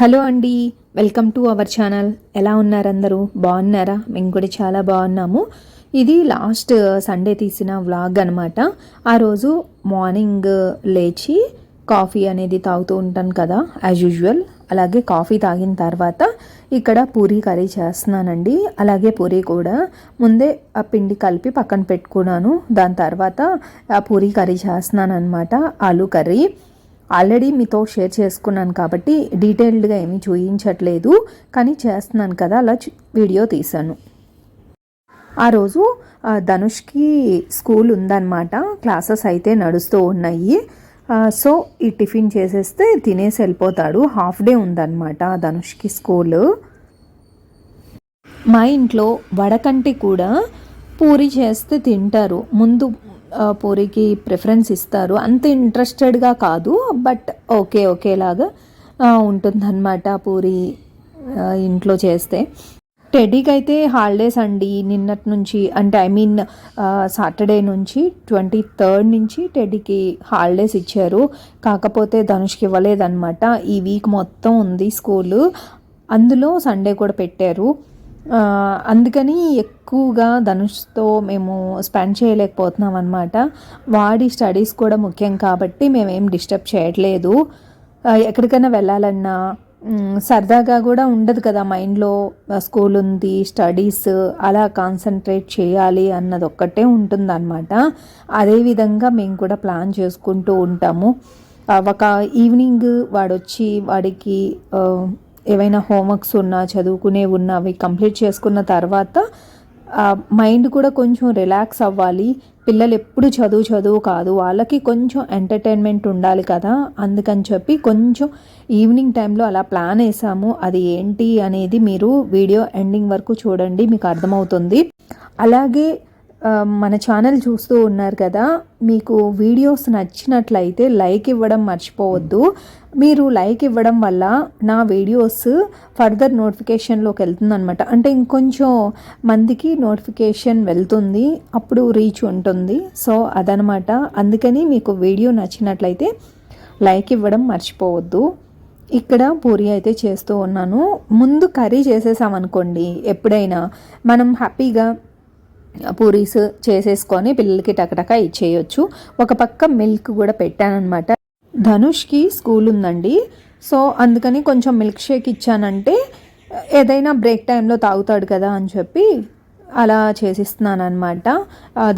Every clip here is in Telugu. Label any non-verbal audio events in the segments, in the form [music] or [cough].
హలో అండి వెల్కమ్ టు అవర్ ఛానల్. ఎలా ఉన్నారు అందరూ? బాగున్నారా? మేము కూడా చాలా బాగున్నాము. ఇది లాస్ట్ uh, సండే తీసిన వ్లాగ్ అనమాట ఆ రోజు మార్నింగ్ uh, లేచి కాఫీ అనేది తాగుతూ ఉంటాను కదా యాజ్ యూజువల్ అలాగే కాఫీ తాగిన తర్వాత ఇక్కడ పూరీ కర్రీ చేస్తున్నానండి. అలాగే పూరీ కూడా ముందే ఆ పిండి కలిపి పక్కన పెట్టుకున్నాను. దాని తర్వాత ఆ పూరీ కర్రీ చేస్తున్నాను అనమాట ఆలూ కర్రీ. ఆల్రెడీ మీతో షేర్ చేసుకున్నాను కాబట్టి డీటెయిల్డ్గా ఏమీ చూపించట్లేదు కానీ చేస్తున్నాను కదా అలా వీడియో తీశాను. ఆ రోజు ధనుష్కి స్కూల్ ఉందన్నమాట. క్లాసెస్ అయితే నడుస్తూ ఉన్నాయి. సో ఈ టిఫిన్ చేసేస్తే తినేసి వెళ్ళిపోతాడు. హాఫ్ డే ఉందన్నమాట ధనుష్కి స్కూల్. మా ఇంట్లో వడకంటి కూడా పూరి చేస్తే తింటారు. ముందు పూరికి ప్రిఫరెన్స్ ఇస్తారు. అంత ఇంట్రెస్టెడ్గా కాదు బట్ ఓకే ఓకేలాగా ఉంటుందన్నమాట పూరి ఇంట్లో చేస్తే. టెడీకి అయితే హాలిడేస్ అండి. నిన్నటి నుంచి అంటే ఐ మీన్ సాటర్డే నుంచి ట్వంటీ థర్డ్ నుంచి టెడీకి హాలిడేస్ ఇచ్చారు. కాకపోతే ధనుష్కి ఇవ్వలేదన్నమాట. ఈ వీక్ మొత్తం ఉంది స్కూల్. అందులో సండే కూడా పెట్టారు. అందుకని ఎక్కువగా ధనుష్తో మేము స్పెండ్ చేయలేకపోతున్నాం అనమాట వాడి స్టడీస్ కూడా ముఖ్యం కాబట్టి మేమేం డిస్టర్బ్ చేయట్లేదు. ఎక్కడికైనా వెళ్ళాలన్నా సరదాగా కూడా ఉండదు కదా మైండ్లో స్కూల్ ఉంది స్టడీస్ అలా కాన్సన్ట్రేట్ చేయాలి అన్నది ఒక్కటే ఉంటుందన్నమాట. అదేవిధంగా మేము కూడా ప్లాన్ చేసుకుంటూ ఉంటాము. ఒక ఈవినింగ్ వాడొచ్చి వాడికి ఏవైనా హోంవర్క్స్ ఉన్నా చదువుకునే ఉన్నా అవి కంప్లీట్ చేసుకున్న తర్వాత మైండ్ కూడా కొంచెం రిలాక్స్ అవ్వాలి. పిల్లలు ఎప్పుడు చదువు చదువు కాదు. వాళ్ళకి కొంచెం ఎంటర్టైన్మెంట్ ఉండాలి కదా. అందుకని చెప్పి కొంచెం ఈవినింగ్ టైంలో అలా ప్లాన్ వేసాము. అది ఏంటి అనేది మీరు వీడియో ఎండింగ్ వరకు చూడండి. మీకు అర్థమవుతుంది. అలాగే మన ఛానల్ చూస్తూ ఉన్నారు కదా మీకు వీడియోస్ నచ్చినట్లయితే లైక్ ఇవ్వడం మర్చిపోవద్దు. మీరు లైక్ ఇవ్వడం వల్ల నా వీడియోస్ ఫర్దర్ నోటిఫికేషన్లోకి వెళ్తుందనమాట అంటే ఇంకొంచెం మందికి నోటిఫికేషన్ వెళ్తుంది అప్పుడు రీచ్ ఉంటుంది. సో అదనమాట అందుకని మీకు వీడియో నచ్చినట్లయితే లైక్ ఇవ్వడం మర్చిపోవద్దు. ఇక్కడ పూరి అయితే చేస్తూ ఉన్నాను. ముందు కర్రీ చేసేసామనుకోండి ఎప్పుడైనా మనం హ్యాపీగా పూరీస్ చేసేసుకొని పిల్లలకి టకటక ఇచ్చేయచ్చు. ఒక పక్క మిల్క్ కూడా పెట్టానన్నమాట. ధనుష్కి స్కూల్ ఉందండి. సో అందుకని కొంచెం మిల్క్ షేక్ ఇచ్చానంటే ఏదైనా బ్రేక్ టైంలో తాగుతాడు కదా అని చెప్పి అలా చేసిస్తున్నాను అనమాట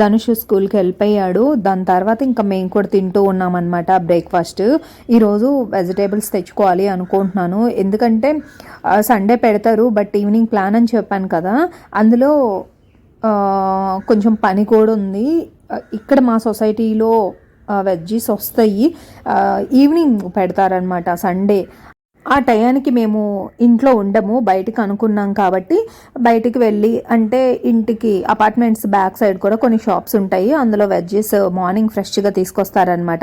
ధనుష్ స్కూల్కి వెళ్ళిపోయాడు. దాని తర్వాత ఇంకా మేము కూడా తింటూ ఉన్నామన్నమాట బ్రేక్ఫాస్ట్. ఈరోజు వెజిటేబుల్స్ తెచ్చుకోవాలి అనుకుంటున్నాను. ఎందుకంటే సండే పెడతారు బట్ ఈవినింగ్ ప్లాన్ అని చెప్పాను కదా. అందులో కొంచెం పని కూడా ఉంది. ఇక్కడ మా సొసైటీలో వెజ్జీస్ వస్తాయి. ఈవినింగ్ పెడతారనమాట సండే. ఆ టయానికి మేము ఇంట్లో ఉండము బయటికి అనుకున్నాం కాబట్టి బయటికి వెళ్ళి అంటే ఇంటికి అపార్ట్మెంట్స్ బ్యాక్ సైడ్ కూడా కొన్ని షాప్స్ ఉంటాయి. అందులో వెజ్జెస్ మార్నింగ్ ఫ్రెష్గా తీసుకొస్తారనమాట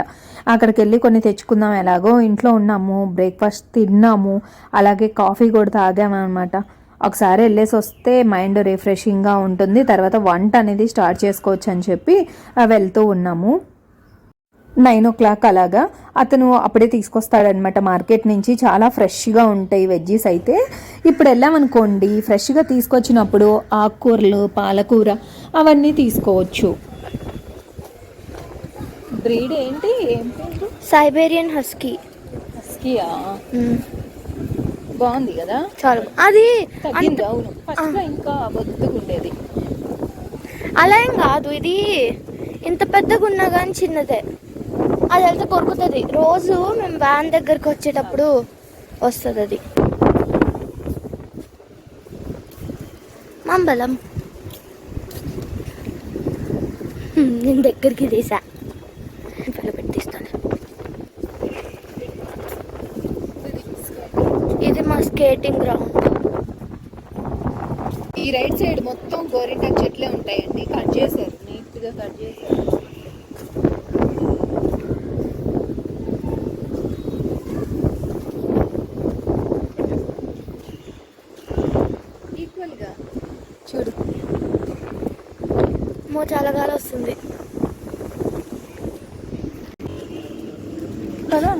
అక్కడికి వెళ్ళి కొన్ని తెచ్చుకుందాం. ఎలాగో ఇంట్లో ఉన్నాము బ్రేక్ఫాస్ట్ తిన్నాము అలాగే కాఫీ కూడా తాగామన్నమాట. ఒకసారి వెళ్ళేసి వస్తే మైండ్ రిఫ్రెషింగ్గా ఉంటుంది. తర్వాత వంట అనేది స్టార్ట్ చేసుకోవచ్చు అని చెప్పి వెళ్తూ ఉన్నాము. నైన్ ఓ క్లాక్ అలాగా. అతను అప్పుడే తీసుకొస్తాడనమాట మార్కెట్ నుంచి. చాలా ఫ్రెష్గా ఉంటాయి వెజ్జీస్ అయితే. ఇప్పుడు వెళ్ళామనుకోండి ఫ్రెష్గా తీసుకొచ్చినప్పుడు ఆకుకూరలు పాలకూర అవన్నీ తీసుకోవచ్చు. బ్రీడ్ ఏంటి? Siberian husky. హస్కీయా? బాగుంది కదా? చాలు అది తగ్గింది అవును. ఫస్ట్ ఇంకా ఉండేది అలా ఏం కాదు ఇది ఇంత పెద్దగా ఉన్నా కానీ చిన్నదే. అది వెళ్తే కొరుకుతుంది. రోజు మేము వ్యాన్ దగ్గరికి వచ్చేటప్పుడు వస్తుంది అది మంబలం నేను దగ్గరికి తీసా. పెట్టిస్తాను ఇది మా స్కేటింగ్ గ్రౌండ్. ఈ రైట్ సైడ్ మొత్తం గోరింటాకు చెట్లే ఉంటాయండి. కట్ చేశారు. నీట్గా కట్ చేశారు. ఈక్వల్గా. చూడు. మో చాలా గాలి వస్తుంది కదా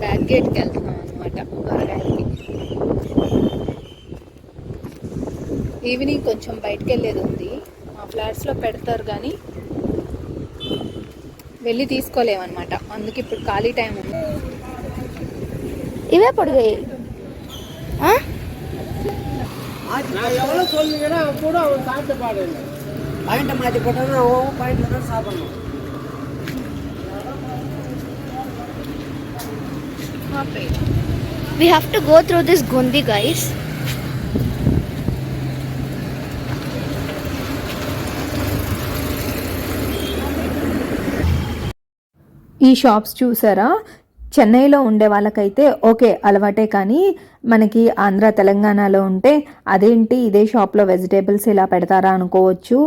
బ్యాక్ గేట్కి వెళ్తున్నాం అనమాట కూరగాయలకి ఈవినింగ్ కొంచెం బయటకు వెళ్ళేది ఉంది. మా ఫ్లాట్స్లో పెడతారు కానీ వెళ్ళి తీసుకోలేమన్నమాట. అందుకే ఇప్పుడు ఖాళీ టైం ఉంది. ఇవే పొడిగాయి ఆ? நான் We have to go through this Gundi, guys. ఈ షాప్స్ చూసారా? చెన్నైలో ఉండే వాళ్ళకైతే ఓకే అలవాటే కానీ మనకి ఆంధ్ర తెలంగాణలో ఉంటే అదేంటి ఇదే షాప్లో వెజిటేబుల్స్ ఇలా పెడతారా అనుకోవచ్చు.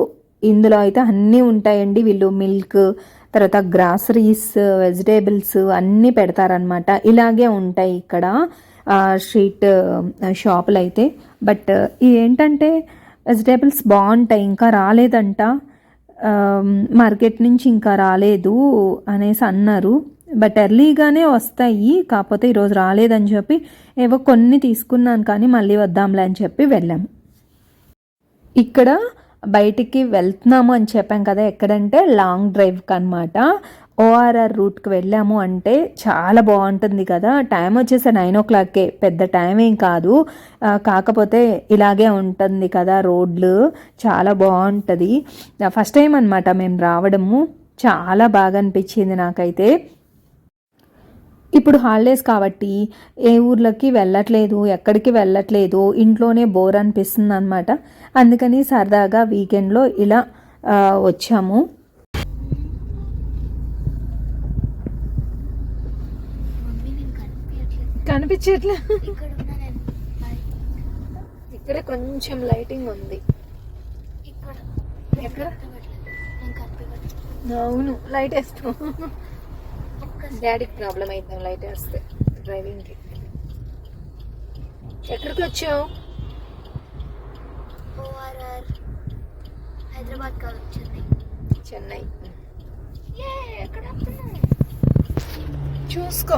ఇందులో అయితే అన్నీ ఉంటాయండి. వీళ్ళు మిల్క్ తర్వాత గ్రాసరీస్ వెజిటేబుల్స్ అన్నీ పెడతారనమాట ఇలాగే ఉంటాయి ఇక్కడ స్ట్రీట్ షాపులు అయితే బట్ ఏంటంటే వెజిటేబుల్స్ బాగుంటాయి ఇంకా రాలేదంట. మార్కెట్ నుంచి ఇంకా రాలేదు అనేసి అన్నారు. బట్ ఎర్లీగానే వస్తాయి కాకపోతే ఈరోజు రాలేదని చెప్పి ఏవో కొన్ని తీసుకున్నాను కానీ మళ్ళీ వద్దాంలే అని చెప్పి వెళ్ళాము ఇక్కడ బయటికి వెళ్తున్నాము అని చెప్పాం కదా ఎక్కడంటే లాంగ్ డ్రైవ్కి అనమాట ఓఆర్ఆర్ రూట్కి వెళ్ళాము అంటే చాలా బాగుంటుంది కదా. టైం వచ్చేసి నైన్ ఓ క్లాక్కే పెద్ద టైం ఏం కాదు. కాకపోతే ఇలాగే ఉంటుంది కదా రోడ్లు చాలా బాగుంటుంది. ఫస్ట్ టైం అనమాట మేము రావడము. చాలా బాగా అనిపించింది నాకైతే. ఇప్పుడు హాలిడేస్ కాబట్టి ఏ ఊర్లకి వెళ్ళట్లేదు ఎక్కడికి వెళ్ళట్లేదు ఇంట్లోనే బోర్ అనిపిస్తుంది అనమాట అందుకని సరదాగా వీకెండ్లో ఇలా వచ్చాము. కనిపించట్లే. ఇక్కడ కొంచెం లైటింగ్ ఉంది. ఎక్కడ అవును లైట్ వేస్తాం. డాడీకి ప్రాబ్లం అవుతాం లైట్ వేస్తే డ్రైవింగ్కి ఎక్కడికి వచ్చావు? హైదరాబాద్ కాదు చెన్నై. చెన్నై ఎక్కడ చూసుకో.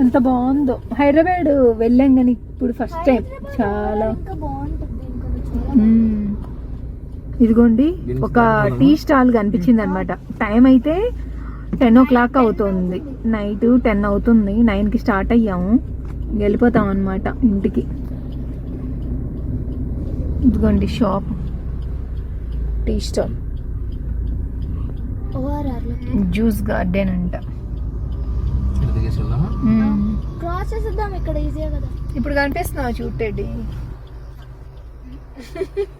ఎంత బాగుందో. హైదరాబాద్ వెళ్ళాం కానీ ఇప్పుడు ఫస్ట్ టైం చాలా. బాగుంటుంది. ఇదిగోండి ఒక టీ స్టాల్ కనిపించింది అనమాట టైం అయితే టెన్ ఓ క్లాక్ అవుతుంది. నైట్ టెన్ అవుతుంది. నైన్కి స్టార్ట్ అయ్యాము. వెళ్ళిపోతాం అనమాట ఇంటికి. ఇదిగోండి shop tea stall juice garden అంట. మ్మ్. క్రాస్ చేసేద్దాం ఇక్కడ ఈజీగా కదా. ఇప్పుడు కనిపిస్తున్నావు చూడేది [laughs]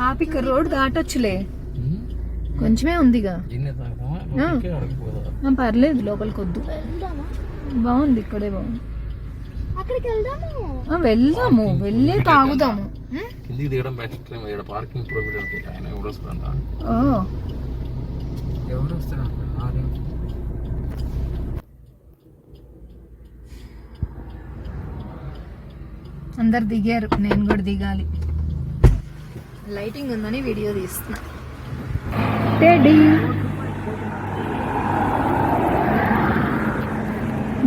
ఆపిక రోడ్ దాటొచ్చులే. కొంచెమే ఉందిగా. పర్లేదు లోపలికి వద్దు వెళ్దామా బాగుంది ఇక్కడే బాగుంది. అక్కడికి వెళ్దాము ఆ, వెళ్దాము వెళ్ళే తాగుదాము. ఉం? కిందికి దిగడం బెస్ట్ ఇక్కడ పార్కింగ్ ప్రొవిజన్ ఉంటుంది ఆయన ఎవరు వస్తారంట ఓ. ఎవరు వస్తారంట అందరు దిగారు నేను కూడా దిగాలి. లైటింగ్ ఉందని వీడియో తీస్తున్నా. టెడ్డీ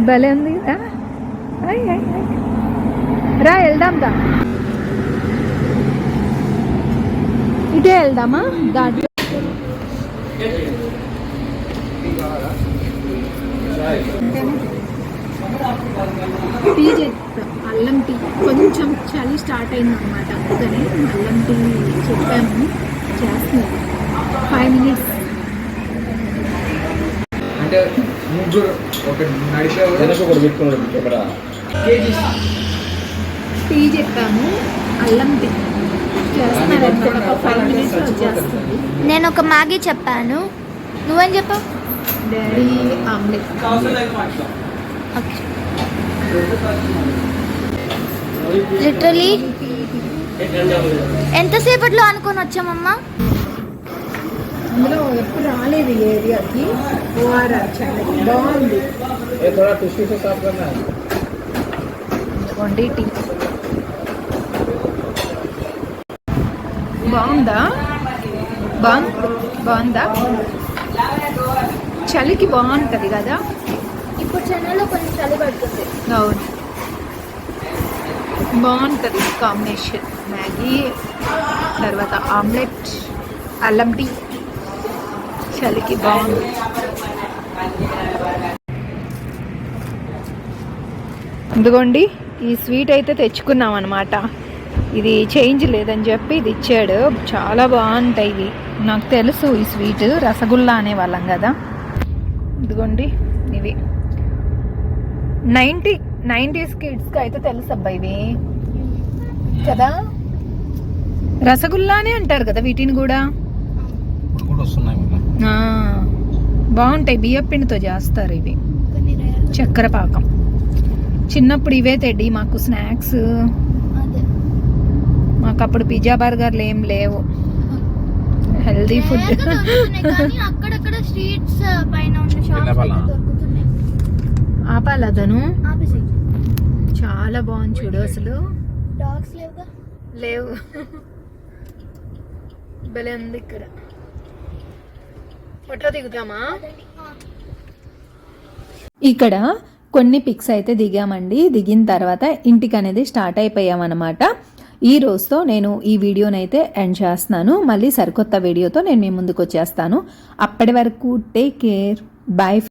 భలే ఉంది రా రా వెళ్దాం దా ఇటే వెళ్దామా? దాంట్లో టీ చెప్తాం అల్లం టీ కొంచెం చలి స్టార్ట్ అయింది అనమాట అందుకని అల్లం టీ చెప్పాము. చేస్తున్నాం. ఫైవ్ మినిట్స్ అంటే ముగ్గురు ఒక టీ చెప్పాము. అల్లం టీ. నేను ఒక మ్యాగీ చెప్పాను. నువ్వేం చెప్పావు? Daddy omelette. ఓకే. లిటరలీ ఎంతసేపట్లో అనుకొని వచ్చామమ్మా? అందులో ఎప్పుడు రాలేదు ఏరియాకి బాగుంది. బాగుందా? బాగుందా? చలికి బాగుంటుంది కదా? ఇప్పుడు చెన్నైలో కొంచెం చలి పడుతుంది. అవును. బాగుంటుంది కాంబినేషన్. మ్యాగీ తర్వాత ఆమ్లెట్ అల్లం టీ. చలికి బాగుంది. ఇదిగోండి ఈ స్వీట్ అయితే తెచ్చుకున్నాం అనమాట ఇది చేంజ్ లేదని చెప్పి ఇది ఇచ్చాడు. చాలా బాగుంటాయి ఇవి. నాకు తెలుసు ఈ స్వీట్ రసగుల్లా అనేవాళ్ళం కదా. ఇదిగోండి ఇవి. నైంటీ నైంటీస్ కిడ్స్కి అయితే తెలుసు అబ్బా ఇవి. కదా? రసగుల్లానే అంటారు కదా వీటిని కూడా? బాగుంటాయి. బియ్యం పిండితో చేస్తారు ఇవి. చక్కెర పాకం. చిన్నప్పుడు ఇవే తెడ్డి మాకు స్నాక్స్. మాకు అప్పుడు పిజ్జా బర్గర్లు ఏం లేవు. Healthy food. అక్కడక్కడ స్ట్రీట్స్ పైన ఆపాలదను ఆపేసి చాలా బాగుంది చూడు అసలు. లేవుగా? లేవు. భలే ఉంది ఇక్కడ. ఫోటో దిగుతామా? ఇక్కడ కొన్ని పిక్స్ అయితే దిగామండి. దిగిన తర్వాత ఇంటికి అనేది స్టార్ట్ అయిపోయామన్నమాట. ఈ రోజుతో నేను ఈ వీడియోని అయితే ఎండ్ చేస్తున్నాను. మళ్ళీ సరికొత్త వీడియోతో నేను మీ ముందుకు వచ్చేస్తాను. అప్పటి వరకు టేక్ కేర్. బాయ్.